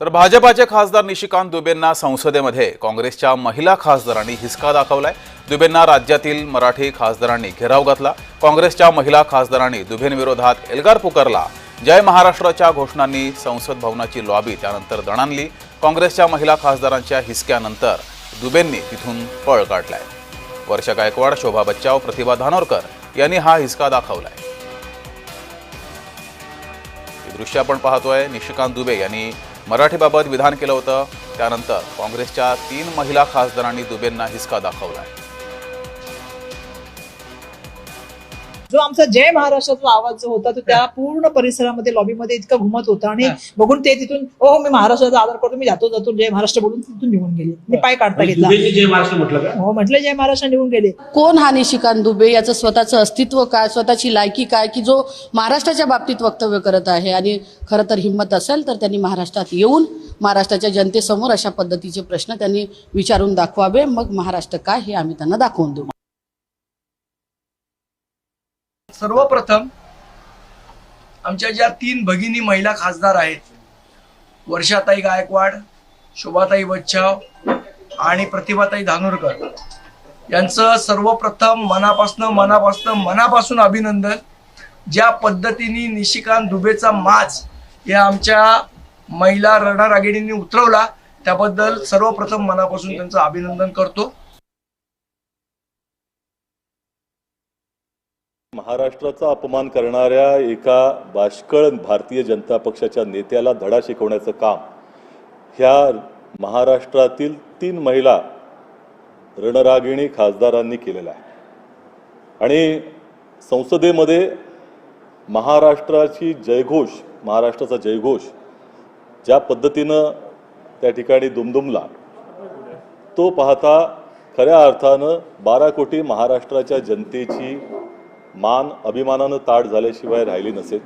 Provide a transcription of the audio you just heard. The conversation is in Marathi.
तर भाजपाचे खासदार निशिकांत दुबेंना संसदेमध्ये काँग्रेसच्या महिला खासदारांनी हिसका दाखवलाय. दुबेंना राज्यातील मराठी खासदारांनी घेराव घातला. काँग्रेसच्या महिला खासदारांनी दुबेंविरोधात एल्गार पुकारला. जय महाराष्ट्राच्या घोषणांनी संसद भवनाची लॉबी त्यानंतर दणाणली. काँग्रेसच्या महिला खासदारांच्या हिसक्यानंतर दुबेंनी तिथून पळ काढलाय. वर्षा गायकवाड शोभा बच्चाव प्रतिभा धानोरकर यांनी हा हिसका दाखवलाय. दृश्य आपण पाहतोय. निशिकांत दुबे यांनी मराठीबाबत विधान केलं होतं. त्यानंतर काँग्रेसच्या तीन महिला खासदारांनी दुबेंना हिसका दाखवला. आहे जो आमचा जय महाराष्ट्राचा आवाज जो होता तो त्या पूर्ण परिसरामध्ये लॉबीमध्ये इतका घुमत होता आणि बघून ते तिथून ओ हो, मी महाराष्ट्राचा आदर करतो मी जातो जातो जय महाराष्ट्र बोलून तिथून निघून गेले. मी पाय काढता घेतला. दुबेची जय महाराष्ट्र म्हटलं का? हो म्हटलं जय महाराष्ट्र निघून गेले. कोण हा निशिकांत दुबे? याचं स्वतःचं अस्तित्व काय? स्वतःची लायकी काय? की जो महाराष्ट्राच्या बाबतीत वक्तव्य करत आहे आणि खरं तर हिंमत असेल तर त्यांनी महाराष्ट्रात येऊन महाराष्ट्राच्या जनतेसमोर अशा पद्धतीचे प्रश्न त्यांनी विचारून दाखवावे. मग महाराष्ट्र काय हे आम्ही त्यांना दाखवून देऊ. सर्वप्रथम आमच्या ज्या तीन भगिनी महिला खासदार आहेत वर्षाताई गायकवाड शोभाताई बच्छाव आणि प्रतिभाताई धानोरकर यांचं सर्वप्रथम मनापासनं मनापासनं मनापासून अभिनंदन. ज्या पद्धतीने निशिकांत दुबेचा माज या आमच्या महिला रणरागिणींनी उतरवला त्याबद्दल सर्वप्रथम मनापासून त्यांचं अभिनंदन करतो. महाराष्ट्राचा अपमान करणाऱ्या एका बाष्कळ भारतीय जनता पक्षाच्या नेत्याला धडा शिकवण्याचं काम. ह्या महाराष्ट्रातील तीन महिला रणरागिणी खासदारांनी केलेलं आहे. आणि संसदेमध्ये महाराष्ट्राची जयघोष महाराष्ट्राचा जयघोष ज्या पद्धतीनं त्या ठिकाणी दुमदुमला तो पाहता खऱ्या अर्थानं बारा कोटी महाराष्ट्राच्या जनतेची मान अभिमानानं ताट झाल्याशिवाय राहिली नसेल.